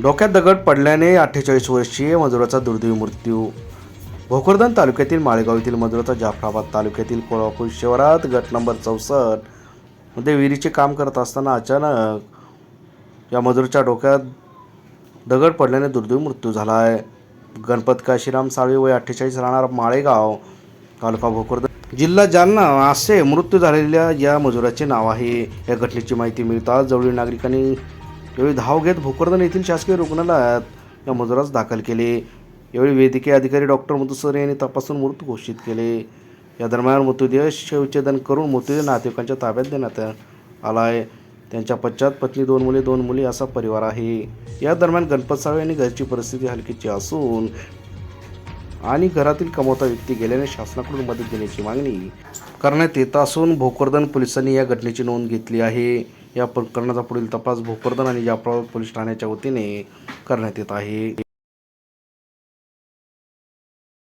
डोक्यात दगड पडल्याने अठ्ठेचाळीस वर्षीय मजुराचा दुर्दैवी मृत्यू. भोकरदन तालुक्यातील माळेगाव येथील मजुराचा जाफराबाद तालुक्यातील कोल्हापूर शहरात गट नंबर चौसष्टमध्ये विहिरीचे काम करत असताना अचानक या मजुराच्या डोक्यात दगड पडल्याने दुर्दैवी मृत्यू झाला आहे गणपत काशीराम साळवे वय अठ्ठेचाळीस राहणार माळेगाव तालुका भोकरदन. जिल्हा जालना असे मृत्यू झालेल्या या मजुराचे नाव आहे. या घटनेची माहिती मिळताच जवळील नागरिकांनी यावेळी धाव घेत भोकरदन येथील शासकीय रुग्णालयात या मजुरास दाखल केले. यावेळी वैद्यकीय अधिकारी डॉक्टर मधुसर यांनी तपासून मृत घोषित केले. या दरम्यान मृतदेह शवच्छेदन करून मृतदेह नातेवाईकांच्या ताब्यात देण्यात आला आहे त्यांच्या पश्चात पत्नी दोन मुले दोन मुली असा परिवार आहे. या दरम्यान गणपत साळवे यांनी घरची परिस्थिती हलकीची असून आणि घरातील कमवता व्यक्ती गेल्याने शासनाकडून मदत देण्याची मागणी करण्यात येत असून भोकरदन पोलिसांनी या घटनेची नोंद घेतली आहे. या प्रकरणाचा पुढील तपास भोकरदन आणि जाफराबाद पोलीस ठाण्याच्या वतीने करण्यात येत आहे.